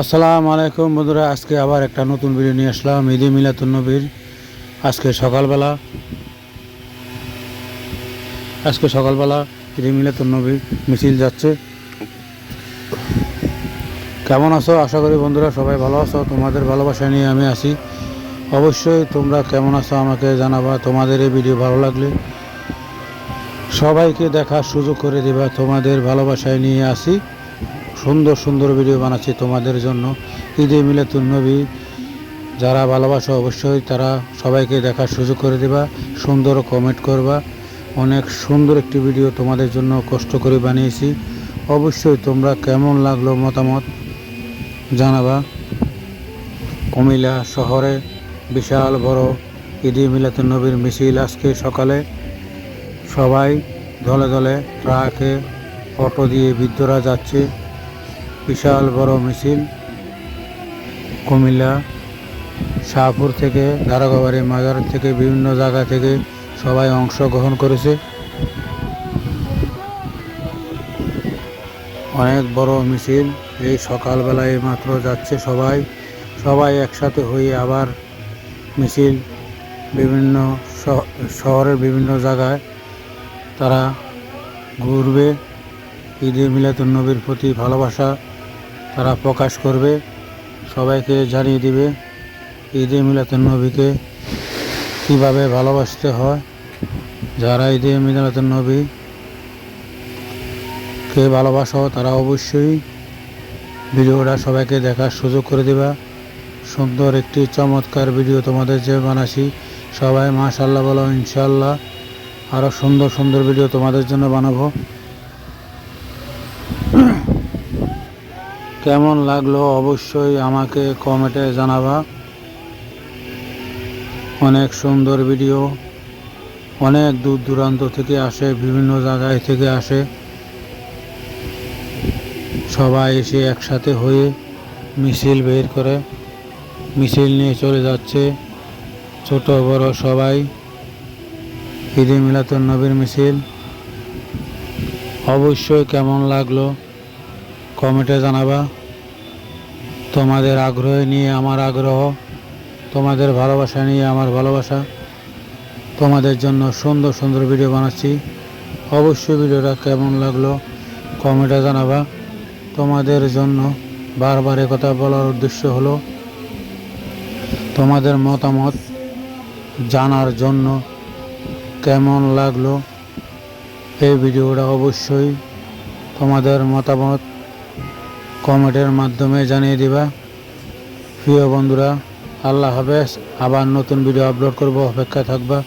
আসসালামু আলাইকুম বন্ধুরা, আজকে আবার একটা নতুন ভিডিও নিয়ে আসলাম, ঈদে মিলাতুন নবীর। আজকে সকালবেলা আজকে সকালবেলা ঈদে মিলাতুন নবীর মিছিল যাচ্ছে। কেমন আছো? আশা করি বন্ধুরা সবাই ভালো আছো, তোমাদের ভালোবাসা নিয়ে আমি আসি অবশ্যই তোমরা কেমন আছো আমাকে জানাবা, তোমাদের এই ভিডিও ভালো লাগলে। সবাইকে দেখার সুযোগ করে দিবা, তোমাদের ভালোবাসায় নিয়ে আসি। সুন্দর সুন্দর ভিডিও বানাচ্ছি তোমাদের জন্য। ঈদে মিলাতুন নবী, যারা ভালোবাসো অবশ্যই তারা সবাইকে দেখার সুযোগ করে দেবা, সুন্দর কমেন্ট করবা। অনেক সুন্দর একটি ভিডিও তোমাদের জন্য কষ্ট করে বানিয়েছি। অবশ্যই তোমরা কেমন লাগল মতামত জানাবা। কুমিল্লা শহরে বিশাল বড় ঈদে মিলাতুন নবীর মিছিল আজকে সকালে। সবাই দলে দলে ট্রাকে অটো দিয়ে বৃদ্ধরা যাচ্ছে। বিশাল বড় মিছিল, কুমিল্লা, শাহপুর থেকে দারোগাবাড়ি, মাজার থেকে বিভিন্ন জায়গা থেকে সবাই অংশগ্রহণ করেছে। অনেক বড় মিছিল, এই সকালবেলায় মাত্র যাচ্ছে সবাই। সবাই একসাথে হয়ে আবার মিছিল, বিভিন্ন শহরের বিভিন্ন জায়গায় তারা ঘুরবে। ঈদে মিলাতুন নবীর প্রতি ভালোবাসা। তারা প্রকাশ করবে, সবাইকে জানিয়ে দিবে ঈদে মিলাতুন নবীকে কীভাবে ভালোবাসতে হয়, যারা ঈদে মিলাতুন নবী কে ভালোবাসো তারা অবশ্যই ভিডিওটা সবাইকে দেখার সুযোগ করে দেবা। সুন্দর একটি চমৎকার ভিডিও তোমাদের যে বানাসি, সবাই মাশাল্লাহ বলো ইনশাল্লাহ আরও সুন্দর সুন্দর ভিডিও তোমাদের জন্য বানাবো। কেমন লাগল অবশ্যই আমাকে কমেন্টে জানাবা। অনেক সুন্দর ভিডিও। অনেক দূর দূরান্ত থেকে আসে, বিভিন্ন জায়গায় থেকে আসে। সবাই এসে একসাথে হয়ে মিছিল বের করে, মিছিল নিয়ে চলে যাচ্ছে ছোট বড় সবাই। ঈদে মিলাতুন নবীর মিছিল। অবশ্যই কেমন লাগল কমেন্টে জানাবা। তোমাদের আগ্রহ নিয়ে আমার আগ্রহ, তোমাদের ভালোবাসা নিয়ে আমার ভালোবাসা। তোমাদের জন্য সুন্দর সুন্দর ভিডিও বানাচ্ছি। অবশ্যই ভিডিওটা কেমন লাগল কমেন্টে জানাবা। তোমাদের জন্য বারবার কথা বলার উদ্দেশ্য হলো, তোমাদের মতামত জানার জন্য কেমন লাগল এই ভিডিওটা অবশ্যই তোমাদের মতামত কমেন্টের মাধ্যমে জানিয়ে দিবা। প্রিয় বন্ধুরা, আল্লাহ হাফেজ। আবার নতুন ভিডিও আপলোড করব। অপেক্ষা থাকবা।